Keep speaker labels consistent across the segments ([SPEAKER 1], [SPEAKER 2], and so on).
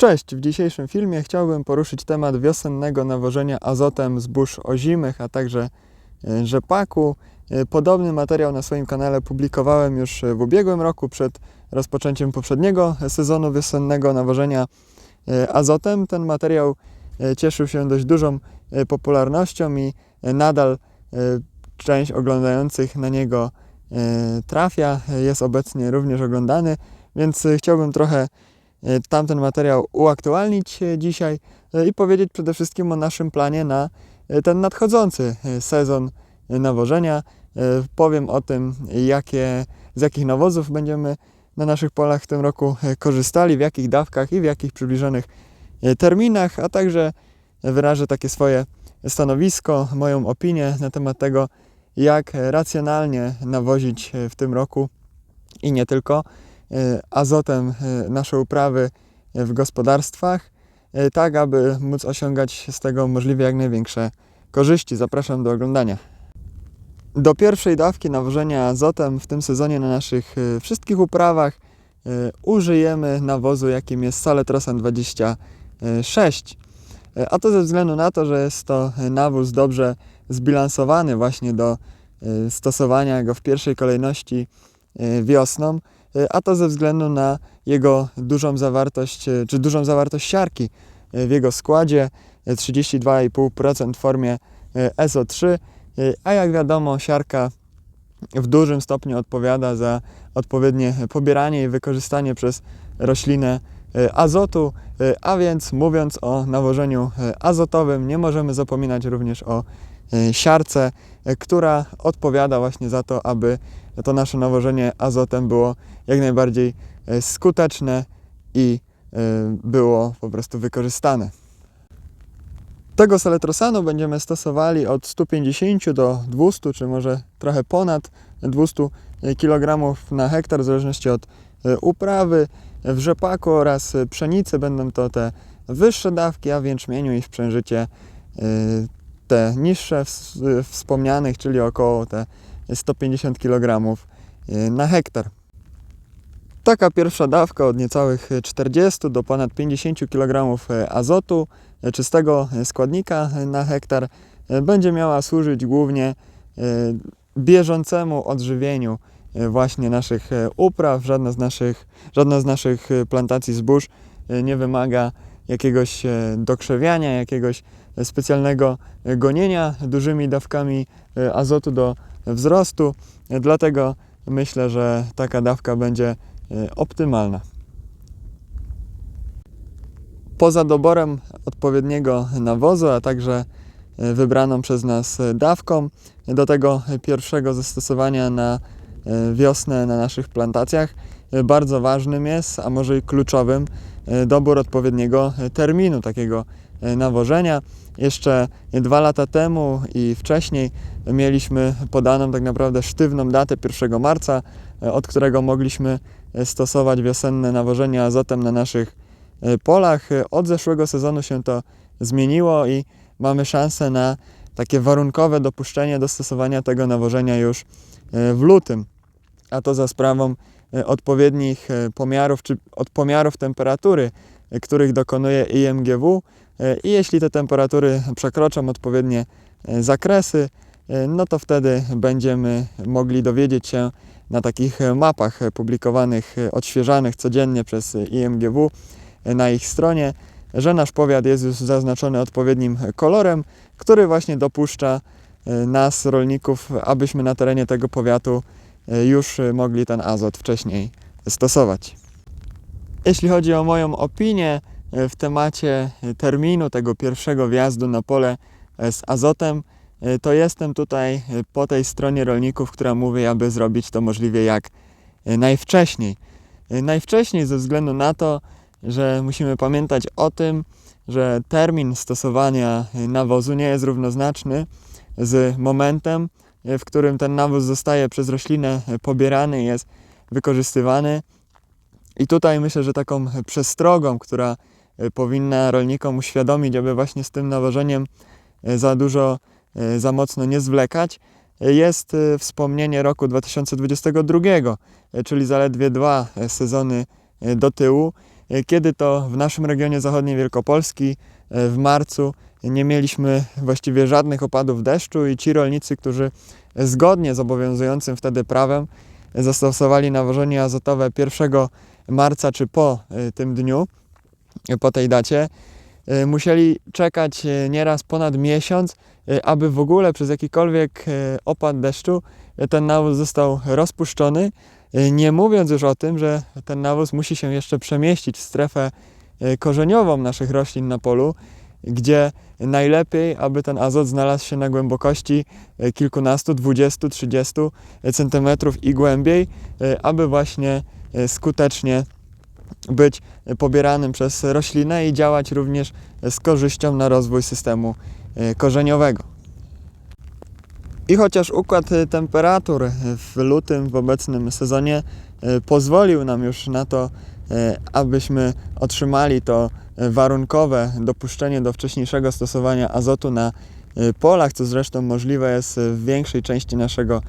[SPEAKER 1] Cześć! W dzisiejszym filmie chciałbym poruszyć temat wiosennego nawożenia azotem zbóż ozimych, a także e, rzepaku. E, Podobny materiał na swoim kanale publikowałem już w ubiegłym roku przed rozpoczęciem poprzedniego sezonu wiosennego nawożenia e, azotem. Ten materiał cieszył się dość dużą popularnością i nadal część oglądających na niego trafia. Jest obecnie również oglądany, więc chciałbym trochę tamten materiał uaktualnić e, dzisiaj e, i powiedzieć przede wszystkim o naszym planie na ten nadchodzący sezon nawożenia. Powiem o tym, jakie, z jakich nawozów będziemy na naszych polach w tym roku korzystali, w jakich dawkach i w jakich przybliżonych terminach, a także wyrażę takie swoje stanowisko, moją opinię na temat tego, jak racjonalnie nawozić w tym roku i nie tylko azotem e, nasze uprawy e, w gospodarstwach, e, tak aby móc osiągać z tego możliwie jak największe korzyści. Zapraszam do oglądania. Do pierwszej dawki nawożenia azotem w tym sezonie na naszych e, wszystkich uprawach e, użyjemy nawozu, jakim jest Saletrosan 26. E, A to ze względu na to, że jest to e, nawóz dobrze zbilansowany właśnie do e, stosowania go w pierwszej kolejności e, wiosną, e, a to ze względu na jego dużą zawartość, e, czy dużą zawartość siarki e, w jego składzie, e, 32,5% w formie e, SO3, e, a jak wiadomo siarka w dużym stopniu odpowiada za odpowiednie pobieranie i wykorzystanie przez roślinę e, azotu, e, a więc mówiąc o nawożeniu e, azotowym, nie możemy zapominać również o e, siarce, e, która odpowiada właśnie za to, aby to nasze nawożenie azotem było jak najbardziej e, skuteczne i e, było po prostu wykorzystane. Tego seletrosanu będziemy stosowali od 150 do 200, czy może trochę ponad 200 kg na hektar, w zależności od e, uprawy. W rzepaku oraz e, pszenicy będą to te wyższe dawki, a w jęczmieniu i w przężycie e, te niższe ws- e, wspomnianych, czyli około te 150 kg e, na hektar. Taka pierwsza dawka od niecałych 40 do ponad 50 kg azotu e, czystego e, składnika e, na hektar e, będzie miała służyć głównie e, bieżącemu odżywieniu e, właśnie naszych e, upraw. Żadna z naszych, żadna z naszych e, plantacji zbóż e, nie wymaga jakiegoś e, dokrzewiania, jakiegoś e, specjalnego gonienia dużymi dawkami e, azotu do wzrostu. Dlatego myślę, że taka dawka będzie e, optymalna. Poza doborem odpowiedniego nawozu, a także e, wybraną przez nas dawką, do tego pierwszego zastosowania na wiosnę na naszych plantacjach, bardzo ważnym jest, a może i kluczowym, dobór odpowiedniego terminu takiego nawożenia. Jeszcze dwa lata temu i wcześniej mieliśmy podaną tak naprawdę sztywną datę 1 marca, e, od którego mogliśmy e, stosować wiosenne nawożenie azotem na naszych e, polach. Od zeszłego sezonu się to zmieniło i mamy szansę na takie warunkowe dopuszczenie do stosowania tego nawożenia już w lutym, a to za sprawą odpowiednich pomiarów czy od pomiarów temperatury, których dokonuje IMGW i jeśli te temperatury przekroczą odpowiednie e, zakresy, e, no to wtedy będziemy mogli dowiedzieć się na takich e, mapach e, publikowanych, e, odświeżanych codziennie przez e, IMGW e, na ich stronie, że nasz powiat jest już zaznaczony odpowiednim e, kolorem, który właśnie dopuszcza e, nas, rolników, abyśmy na terenie tego powiatu e, już e, mogli ten azot wcześniej stosować. Jeśli chodzi o moją opinię e, w temacie e, terminu tego pierwszego wjazdu na pole e, z azotem, e, to jestem tutaj e, po tej stronie rolników, która mówi, aby zrobić to możliwie jak e, najwcześniej. E, Najwcześniej ze względu na to, że musimy pamiętać o tym, że termin stosowania e, nawozu nie jest równoznaczny z momentem, e, w którym ten nawóz zostaje przez roślinę e, pobierany i jest wykorzystywany. I tutaj myślę, że taką przestrogą, która e, powinna rolnikom uświadomić, aby właśnie z tym nawożeniem e, za dużo, e, za mocno nie zwlekać, jest wspomnienie roku 2022, e, czyli zaledwie dwa sezony do tyłu. kiedy to w naszym regionie zachodniej Wielkopolski w marcu nie mieliśmy właściwie żadnych opadów deszczu i ci rolnicy, którzy zgodnie z obowiązującym wtedy prawem zastosowali nawożenie azotowe 1 marca czy po tym dniu, po tej dacie, e, musieli czekać e, nieraz ponad miesiąc, e, aby w ogóle przez jakikolwiek opad deszczu ten nawóz został rozpuszczony. Nie mówiąc już o tym, że ten nawóz musi się jeszcze przemieścić w strefę korzeniową naszych roślin na polu, gdzie najlepiej, aby ten azot znalazł się na głębokości kilkunastu, dwudziestu, trzydziestu centymetrów i głębiej, aby właśnie skutecznie być pobieranym przez roślinę i działać również z korzyścią na rozwój systemu e, korzeniowego. I chociaż układ temperatur w lutym w obecnym sezonie e, pozwolił nam już na to, e, abyśmy otrzymali to warunkowe dopuszczenie do wcześniejszego stosowania azotu na polach, co zresztą możliwe jest w większej części naszego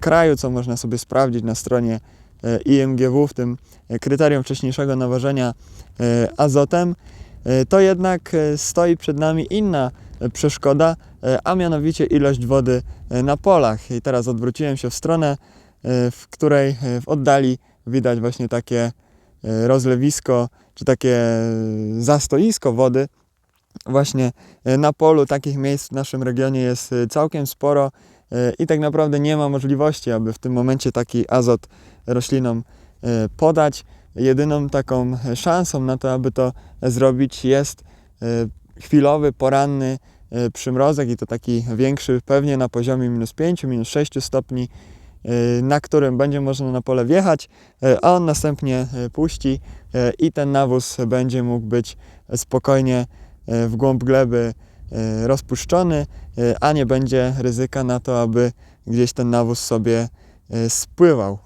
[SPEAKER 1] kraju, co można sobie sprawdzić na stronie IMGW, w tym e, kryterium wcześniejszego nawożenia e, azotem, e, to jednak e, stoi przed nami inna e, przeszkoda, e, a mianowicie ilość wody e, na polach. I teraz odwróciłem się w stronę, e, w której e, w oddali widać właśnie takie e, rozlewisko, czy takie e, zastoisko wody. Właśnie e, na polu takich miejsc w naszym regionie jest e, całkiem sporo e, i tak naprawdę nie ma możliwości, aby w tym momencie taki azot roślinom e, podać. Jedyną taką szansą na to, aby to zrobić jest e, chwilowy, poranny e, przymrozek i to taki większy, pewnie na poziomie minus 5, minus 6 stopni, e, na którym będzie można na pole wjechać, e, a on następnie e, puści e, i ten nawóz będzie mógł być spokojnie e, w głąb gleby e, rozpuszczony, e, a nie będzie ryzyka na to, aby gdzieś ten nawóz sobie e, spływał.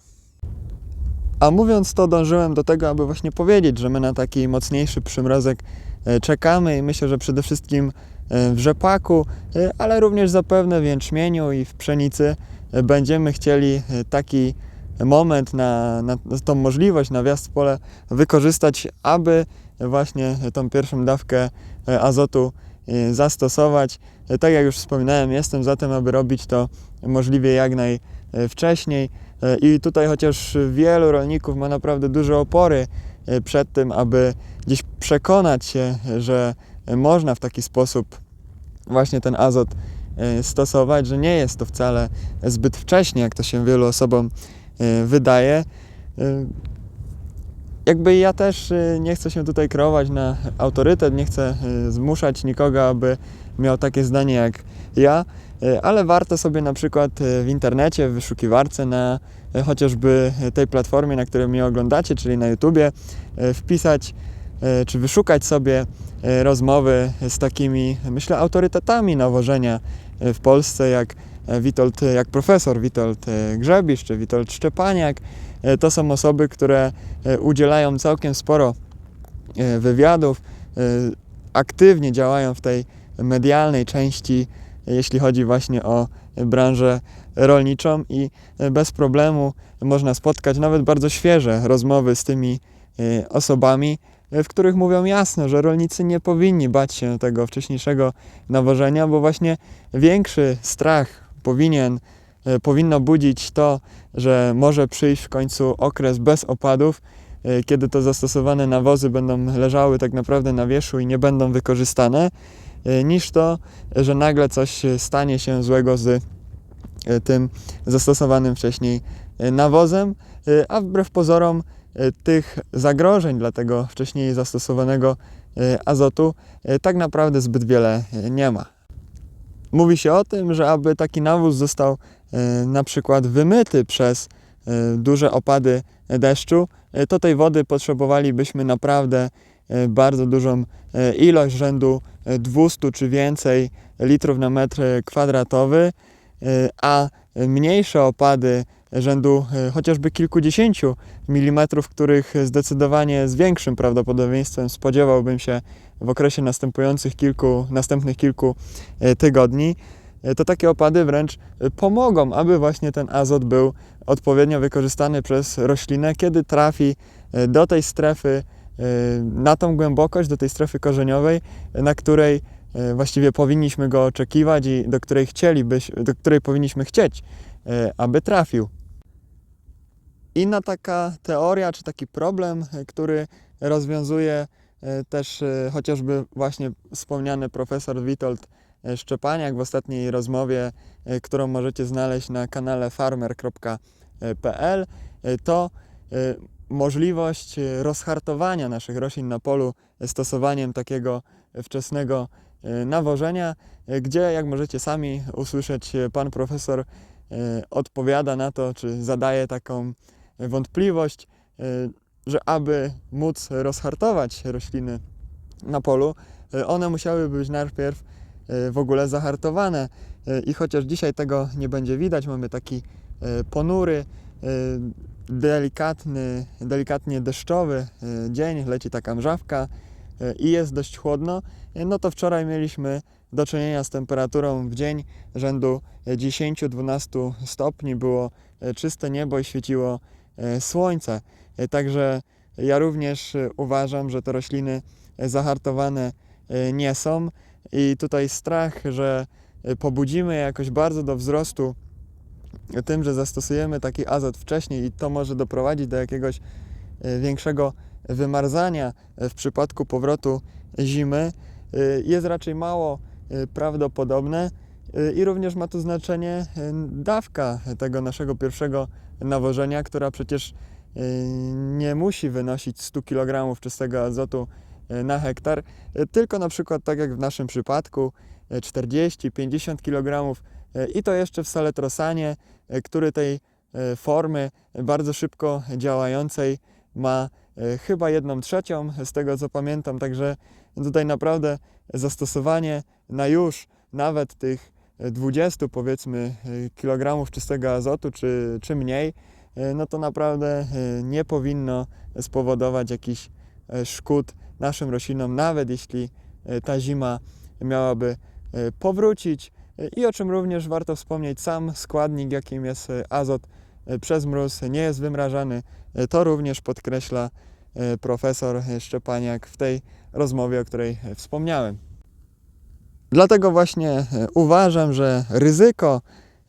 [SPEAKER 1] A mówiąc to, dążyłem do tego, aby właśnie powiedzieć, że my na taki mocniejszy przymrozek e, czekamy i myślę, że przede wszystkim e, w rzepaku, e, ale również zapewne w jęczmieniu i w pszenicy e, będziemy chcieli e, taki moment na, na tą możliwość na wjazd w pole wykorzystać, aby właśnie tą pierwszą dawkę e, azotu e, zastosować. E, Tak jak już wspominałem, jestem za tym, aby robić to możliwie jak najwcześniej. E, I tutaj chociaż wielu rolników ma naprawdę duże opory e, przed tym, aby gdzieś przekonać się, że można w taki sposób właśnie ten azot stosować, że nie jest to wcale zbyt wcześnie, jak to się wielu osobom wydaje. Jakby ja też e, nie chcę się tutaj kreować na autorytet, nie chcę e, zmuszać nikogo, aby miał takie zdanie jak ja, e, ale warto sobie na przykład w internecie, w wyszukiwarce na chociażby tej platformie, na której mnie oglądacie, czyli na YouTubie, wpisać czy wyszukać sobie rozmowy z takimi, myślę, autorytetami nawożenia w Polsce, jak Witold, jak profesor Witold Grzebisz czy Witold Szczepaniak. E, To są osoby, które e, udzielają całkiem sporo e, wywiadów, aktywnie działają w tej medialnej części, jeśli chodzi właśnie o branżę rolniczą i bez problemu można spotkać nawet bardzo świeże rozmowy z tymi osobami, w których mówią jasno, że rolnicy nie powinni bać się tego wcześniejszego nawożenia, bo właśnie większy strach powinien, powinno budzić to, że może przyjść w końcu okres bez opadów, e, kiedy to zastosowane nawozy będą leżały tak naprawdę na wierzchu i nie będą wykorzystane, e, niż to, że nagle coś e, stanie się złego z e, tym zastosowanym wcześniej e, nawozem, e, a wbrew pozorom e, tych zagrożeń dla tego wcześniej zastosowanego e, azotu e, tak naprawdę zbyt wiele e, nie ma. Mówi się o tym, że aby taki nawóz został e, na przykład wymyty przez e, duże opady deszczu, e, to tej wody potrzebowalibyśmy naprawdę e, bardzo dużą e, ilość, rzędu e, 200 czy więcej litrów na metr kwadratowy, e, a mniejsze opady rzędu e, chociażby kilkudziesięciu milimetrów, których zdecydowanie z większym prawdopodobieństwem spodziewałbym się w okresie następujących kilku, następnych kilku e, tygodni, e, to takie opady wręcz e, pomogą, aby właśnie ten azot był odpowiednio wykorzystany przez roślinę, kiedy trafi e, do tej strefy na tą głębokość, do tej strefy korzeniowej, na której e, właściwie powinniśmy go oczekiwać i do której chcielibyś, do której powinniśmy chcieć, e, aby trafił. Inna taka teoria, czy taki problem, e, który rozwiązuje e, też e, chociażby właśnie wspomniany profesor Witold e, Szczepaniak w ostatniej rozmowie, e, którą możecie znaleźć na kanale farmer.pl, e, to e, możliwość e, rozhartowania naszych roślin na polu e, stosowaniem takiego wczesnego e, nawożenia, e, gdzie jak możecie sami usłyszeć, e, pan profesor e, odpowiada na to, czy zadaje taką wątpliwość, e, że aby móc rozhartować rośliny na polu, e, one musiały być najpierw e, w ogóle zahartowane. E, I chociaż dzisiaj tego nie będzie widać, mamy taki e, ponury, e, delikatny, delikatnie deszczowy e, dzień, leci taka mrzawka e, i jest dość chłodno, e, no to wczoraj mieliśmy do czynienia z temperaturą w dzień rzędu e, 10-12 stopni, było e, czyste niebo i świeciło e, słońce. E, Także ja również e, uważam, że te rośliny e, zahartowane e, nie są i tutaj strach, że e, pobudzimy jakoś bardzo do wzrostu tym, że zastosujemy taki azot wcześniej i to może doprowadzić do jakiegoś e, większego wymarzania w przypadku powrotu zimy, e, jest raczej mało prawdopodobne i również ma tu znaczenie dawka tego naszego pierwszego nawożenia, która przecież nie musi wynosić 100 kg czystego azotu na hektar, e, tylko na przykład tak jak w naszym przypadku e, 40-50 kg e, i to jeszcze w saletrosanie, e, który tej e, formy bardzo szybko działającej ma e, chyba jedną trzecią z tego co pamiętam, także tutaj naprawdę zastosowanie na już nawet tych e, 20 powiedzmy e, kilogramów czystego azotu czy, czy mniej, e, no to naprawdę e, nie powinno spowodować jakichś e, szkód naszym roślinom, nawet jeśli e, ta zima miałaby e, powrócić. E, I o czym również warto wspomnieć, sam składnik, jakim jest e, azot e, przez mróz, nie jest wymrażany. E, To również podkreśla e, profesor Szczepaniak w tej rozmowie, o której e, wspomniałem. Dlatego właśnie e, uważam, że ryzyko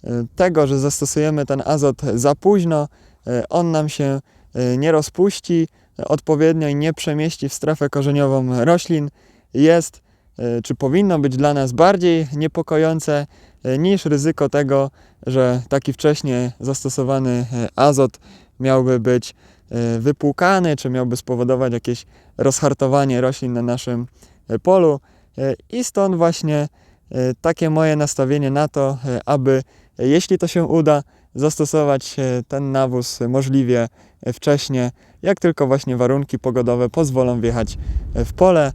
[SPEAKER 1] e, tego, że zastosujemy ten azot za późno, e, on nam się e, nie rozpuści odpowiednio i nie przemieści w strefę korzeniową roślin, jest e, czy powinno być dla nas bardziej niepokojące e, niż ryzyko tego, że taki wcześnie zastosowany azot miałby być wypłukany, czy miałby spowodować jakieś rozhartowanie roślin na naszym polu. I stąd właśnie takie moje nastawienie na to, aby jeśli to się uda, zastosować ten nawóz możliwie wcześnie, jak tylko właśnie warunki pogodowe pozwolą wjechać e, w pole.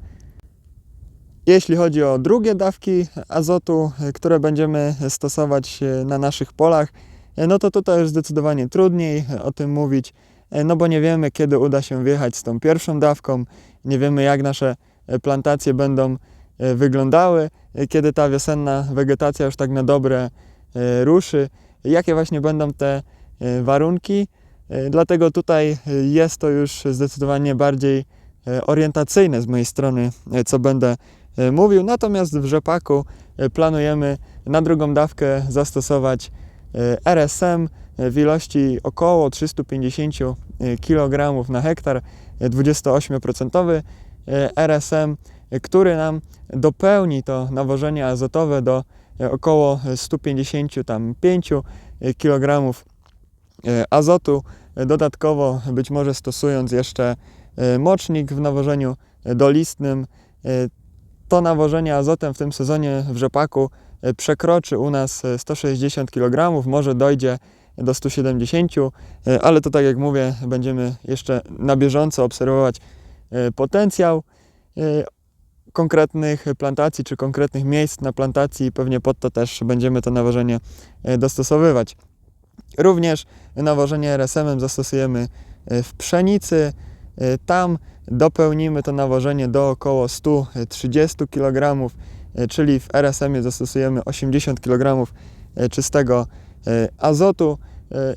[SPEAKER 1] Jeśli chodzi o drugie dawki azotu, e, które będziemy stosować e, na naszych polach, e, no to tutaj już zdecydowanie trudniej e, o tym mówić, e, no bo nie wiemy, kiedy uda się wjechać z tą pierwszą dawką, nie wiemy, jak nasze e, plantacje będą e, wyglądały, e, kiedy ta wiosenna wegetacja już tak na dobre e, ruszy, jakie właśnie będą te e, warunki. E, Dlatego tutaj e, jest to już zdecydowanie bardziej e, orientacyjne z mojej strony, co będę mówił. Natomiast w rzepaku planujemy na drugą dawkę zastosować RSM w ilości około 350 kg na hektar, e, 28% e, RSM, który nam dopełni to nawożenie azotowe do około 155 kg azotu. E, Dodatkowo być może stosując jeszcze e, mocznik w nawożeniu e, dolistnym. E, To nawożenie azotem w tym sezonie w rzepaku e, przekroczy u nas e, 160 kg, może dojdzie do 170, e, ale to tak jak mówię, będziemy jeszcze na bieżąco obserwować e, potencjał e, konkretnych plantacji czy konkretnych miejsc na plantacji i pewnie pod to też będziemy to nawożenie e, dostosowywać. Również nawożenie RSM-em zastosujemy e, w pszenicy. E, Tam dopełnimy to nawożenie do około 130 kg, e, czyli w RSM-ie zastosujemy 80 kg czystego azotu.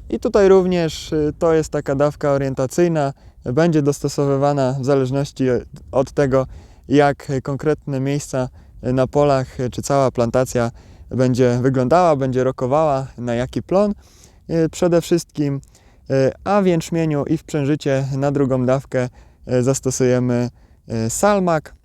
[SPEAKER 1] I tutaj również to jest taka dawka orientacyjna, będzie dostosowywana w zależności od tego, jak konkretne miejsca na polach czy cała plantacja będzie wyglądała, będzie rokowała, na jaki plon przede wszystkim, E, a w jęczmieniu i w przężycie na drugą dawkę e, zastosujemy e, salmak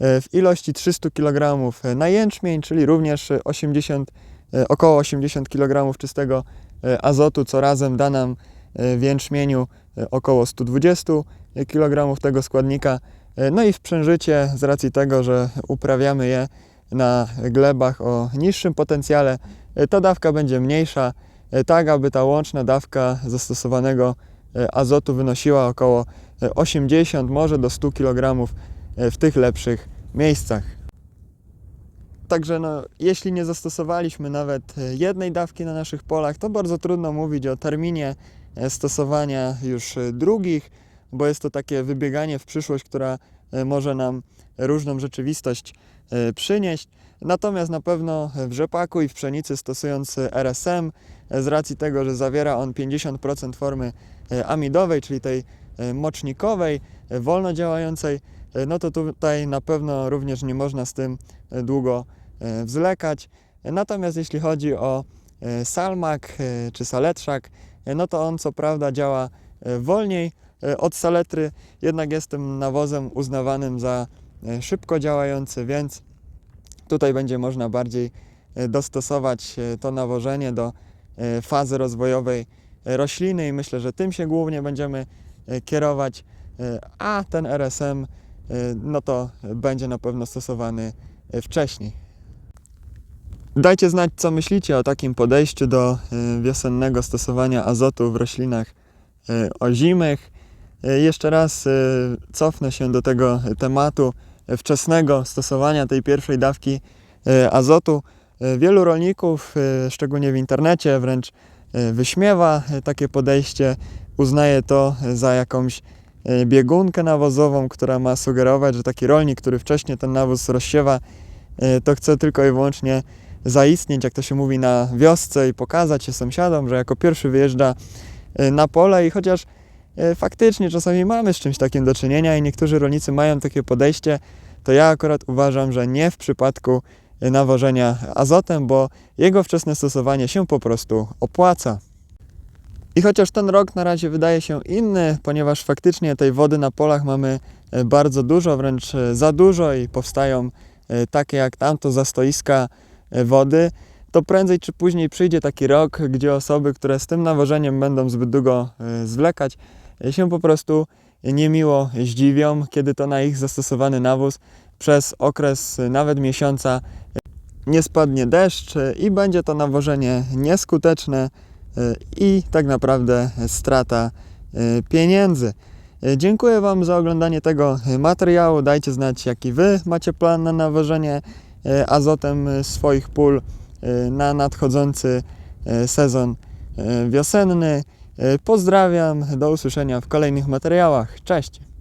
[SPEAKER 1] e, w ilości 300 kg na jęczmień, czyli również 80, e, około 80 kg czystego e, azotu, co razem da nam e, w jęczmieniu e, około 120 kg tego składnika. E, No i w przężycie, z racji tego, że uprawiamy je na glebach o niższym potencjale, e, ta dawka będzie mniejsza, e, tak aby ta łączna dawka zastosowanego e, azotu wynosiła około e, 80, może do 100 kg e, w tych lepszych miejscach. Także no, jeśli nie zastosowaliśmy nawet e, jednej dawki na naszych polach, to bardzo trudno mówić o terminie e, stosowania już e, drugich, bo jest to takie wybieganie w przyszłość, która e, może nam różną rzeczywistość e, przynieść. Natomiast na pewno w rzepaku i w pszenicy stosując e, RSM, e, z racji tego, że zawiera on 50% formy e, amidowej, czyli tej e, mocznikowej, e, wolno działającej, no to tutaj na pewno również nie można z tym długo wzlekać. Natomiast jeśli chodzi o salmak czy saletrzak, no to on co prawda działa wolniej od saletry, jednak jest tym nawozem uznawanym za szybko działający, więc tutaj będzie można bardziej dostosować to nawożenie do fazy rozwojowej e, rośliny i myślę, że tym się głównie będziemy e, kierować, e, a ten RSM e, no to będzie na pewno stosowany e, wcześniej. Dajcie znać, co myślicie o takim podejściu do e, wiosennego stosowania azotu w roślinach e, ozimych. E, Jeszcze raz e, cofnę się do tego tematu e, wczesnego stosowania tej pierwszej dawki e, azotu. E, Wielu rolników, e, szczególnie w internecie, wręcz e, wyśmiewa takie podejście, uznaje to za jakąś biegunkę nawozową, która ma sugerować, że taki rolnik, który wcześniej ten nawóz rozsiewa, to chce tylko i wyłącznie zaistnieć, jak to się mówi, na wiosce i pokazać się sąsiadom, że jako pierwszy wyjeżdża na pole. I chociaż faktycznie czasami mamy z czymś takim do czynienia i niektórzy rolnicy mają takie podejście, to ja akurat uważam, że nie w przypadku nawożenia azotem, bo jego wczesne stosowanie się po prostu opłaca. I chociaż ten rok na razie wydaje się inny, ponieważ faktycznie tej wody na polach mamy e, bardzo dużo, wręcz e, za dużo i powstają e, takie jak tamto zastoiska wody, to prędzej czy później przyjdzie taki rok, gdzie osoby, które z tym nawożeniem będą zbyt długo zwlekać, się po prostu niemiło zdziwią, kiedy to na ich zastosowany nawóz przez okres nawet miesiąca nie spadnie deszcz i będzie to nawożenie nieskuteczne e, i tak naprawdę strata e, pieniędzy. E, Dziękuję Wam za oglądanie tego materiału. Dajcie znać, jaki Wy macie plan na nawożenie azotem swoich pól na nadchodzący sezon wiosenny. Pozdrawiam, do usłyszenia w kolejnych materiałach. Cześć!